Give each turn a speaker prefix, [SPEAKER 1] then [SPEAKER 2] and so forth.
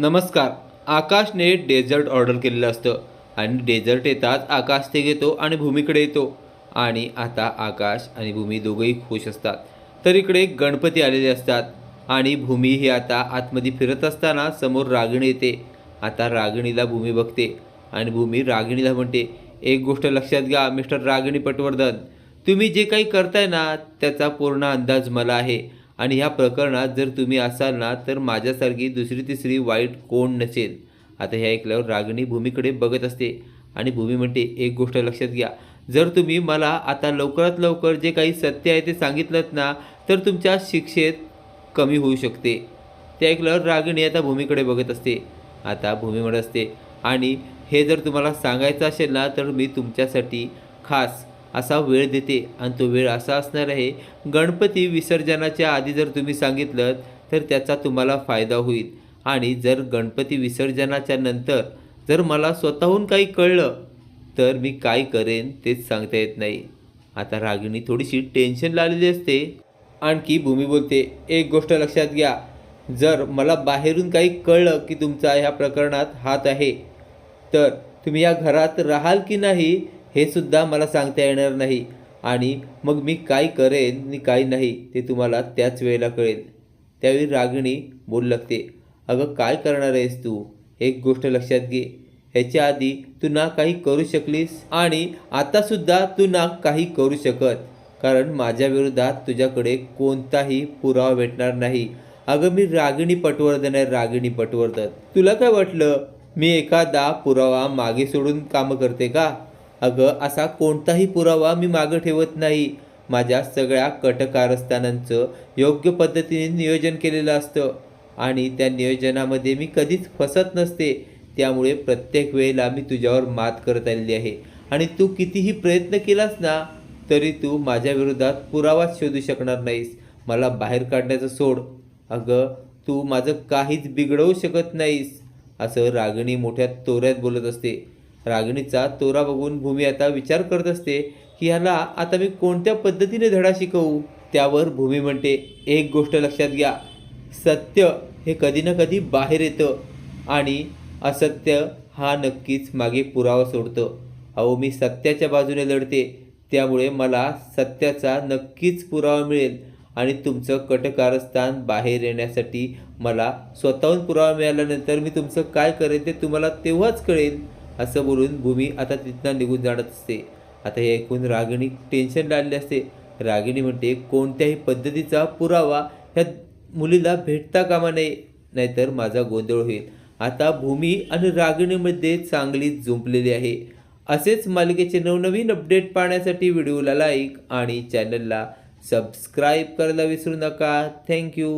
[SPEAKER 1] नमस्कार आकाशने dessert order केलेलं असतं आणि डेझर्ट येताच आकाश ते घेतो आणि भूमीकडे येतो. आणि आता आकाश आणि भूमी दोघंही खुश असतात. तर इकडे गणपती आलेले असतात आणि भूमी ही आता आतमध्ये फिरत असताना समोर रागिणी येते. आता रागिणीला भूमी बघते आणि भूमी रागिणीला म्हणते एक गोष्ट लक्षात घ्या मिस्टर रागिणी पटवर्धन. तुम्ही जे काही करताय ना त्याचा पूर्ण अंदाज मला आहे. आणि ह्या प्रकरणात जर तुम्ही असाल ना तर माझ्यासारखी दुसरी तिसरी वाईट कोण नसेल? आता हे ऐकल्यावर रागिणी भूमीकडे बघत असते. आणि भूमी म्हणते एक गोष्ट लक्षात घ्या. जर तुम्ही मला आता लवकरात लवकर जे काही सत्य आहे ते सांगितलं ना तर तुमच्या शिक्षेत कमी होऊ शकते. ते ऐकल्यावर रागिणी आता भूमीकडे बघत असते. आता भूमी म्हणत असते आणि हे जर तुम्हाला सांगायचं असेल ना तर मी तुमच्यासाठी खास असा वेळ देते आणि तो वेळ असा असणार आहे गणपती विसर्जनाच्या आधी जर तुम्ही सांगितलं तर त्याचा तुम्हाला फायदा होईल. आणि जर गणपती विसर्जनाच्या नंतर जर मला स्वतःहून काही कळलं तर मी काय करेन तेच सांगता येत नाही. आता रागिणी थोडीशी टेन्शन लागलेली असते. आणखी भूमी बोलते एक गोष्ट लक्षात घ्या. जर मला बाहेरून काही कळलं की तुमचा ह्या प्रकरणात हात आहे तर तुम्ही या घरात राहाल की नाही हे सुद्धा मला सांगता येणार नाही. आणि मग मी काय करेन आणि काय नाही ते तुम्हाला त्याच वेळेला कळेल. त्यावेळी रागिणी बोलू लागते. अगं काय करणार आहेस तू? एक गोष्ट लक्षात घे. ह्याच्या आधी तू ना काही करू शकलीस आणि आतासुद्धा तू ना काही करू शकत. कारण माझ्या विरोधात तुझ्याकडे कोणताही पुरावा भेटणार नाही. अगं मी रागिणी पटवर्धन आहे रागिणी पटवर्धन. तुला काय वाटलं? मी एखादा पुरावा मागे सोडून कामं करते का? अगं असा कोणताही पुरावा मी मागं ठेवत नाही. माझ्या सगळ्या कटकारस्थानांचं योग्य पद्धतीने नियोजन केलेलं असतं आणि त्या नियोजनामध्ये मी कधीच फसत नसते. त्यामुळे प्रत्येक वेळेला मी तुझ्यावर मात करत आलेली आहे. आणि तू कितीही प्रयत्न केलास ना तरी तू माझ्या विरोधात पुरावाच शोधू शकणार नाहीस. मला बाहेर काढण्याचं सोड. अगं तू माझं काहीच बिघडवू शकत नाहीस असं रागिणी मोठ्या तोऱ्यात बोलत असते. रागिणीचा तोरा बघून भूमी आता विचार करत असते की ह्याला आता मी कोणत्या पद्धतीने धडा शिकवू? त्यावर भूमी म्हणते एक गोष्ट लक्षात घ्या. सत्य हे कधी ना कधी बाहेर येतं आणि असत्य हा नक्कीच मागे पुरावा सोडतो. अहो मी सत्याच्या बाजूने लढते. त्यामुळे मला सत्याचा नक्कीच पुरावा मिळेल आणि तुमचं कटकारस्थान बाहेर येण्यासाठी मला स्वतःहून पुरावा मिळाल्यानंतर मी तुमचं काय करेन ते तुम्हाला तेव्हाच कळेल. असं बोलून भूमी आता तिथनं निघून जाणत असते. आता हे ऐकून रागिणी टेन्शन लागले असते. रागिणी म्हणते कोणत्याही पद्धतीचा पुरावा ह्या मुलीला भेटता कामा नये नाहीतर माझा गोंधळ होईल. आता भूमी आणि रागिणीमध्ये चांगली जुंपलेली आहे. असेच मालिकेचे नवनवीन अपडेट पाहण्यासाठी व्हिडिओला लाईक आणि चॅनलला सबस्क्राईब करायला विसरू नका. थँक्यू